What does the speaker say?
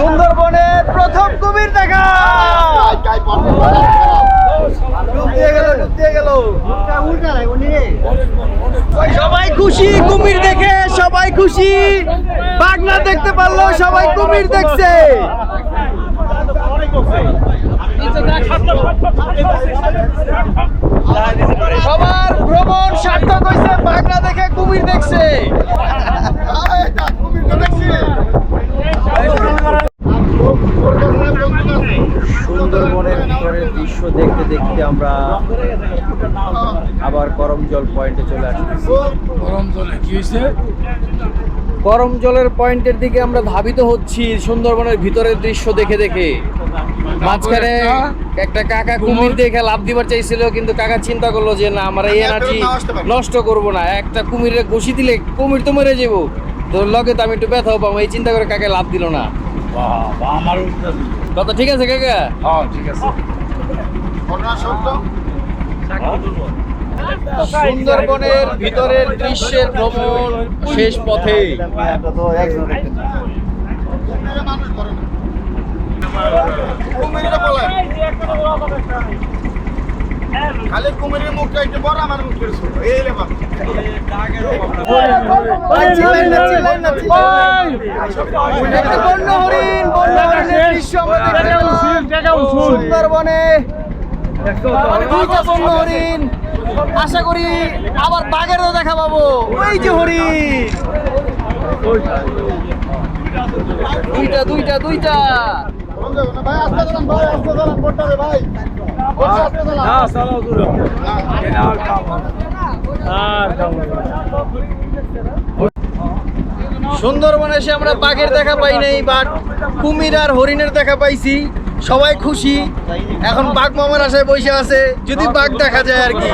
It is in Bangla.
সুন্দরবনের প্রথম কুমির দেখা। সবাই খুশি, কুমির দেখে, সবাই খুশি। বাগনা দেখতে পারল, সবাই কুমির দেখছে সবার ভ্রমণ সার্থক হয়েছে বাগনা দেখে কুমির দেখছে সুন্দরবনের ভিতরের দৃশ্য দেখতে দেখতে আমরা আবার করম জল পয়েন্টে চলে আসছি গরম জলে কি হয়েছে? জলের পয়েন্টের দিকে আমরা ধাবিত হচ্ছি সুন্দরবনের ভিতরের দৃশ্য দেখে দেখে। মাঝখানে একটা কাকা কুমির দেখে লাভ দিবার চাইছিল কিন্তু কাকা চিন্তা করল যে না আমরা এই এনার্জি নষ্ট করব না। একটা কুমিরে ঘুষি দিলে কুমির তো মরে যাব তো লগে তো আমি একটু ব্যথা পাবো এই চিন্তা করে কাকে লাভ দিল না? আমার কথা ঠিক আছে কাকা? হ্যাঁ ঠিক আছে। সুন্দরবনের ভিতরের দৃশ্যের ভ্রমণ শেষ পথে। খালি কুমিরের মুখটা একটু বড় আমার মুখের ছোট। এই সুন্দরবনে দুইটা বন্য হরিণ আশা করি আবার বাঘেরও দেখা পাবো ওই যে হরিণ দুইটা দুইটা দুইটা ভাই আস্তে চালান ভাই আস্তে চালান ভাই না চালাও দূরে সুন্দরবনে এসে আমরা বাঘের দেখা পাই নাই, বাট কুমির আর হরিণের দেখা পাইছি। সবাই খুশি। এখন বাঘ মামার আশায় বসে আছে, যদি বাঘ দেখা যায় আর কি।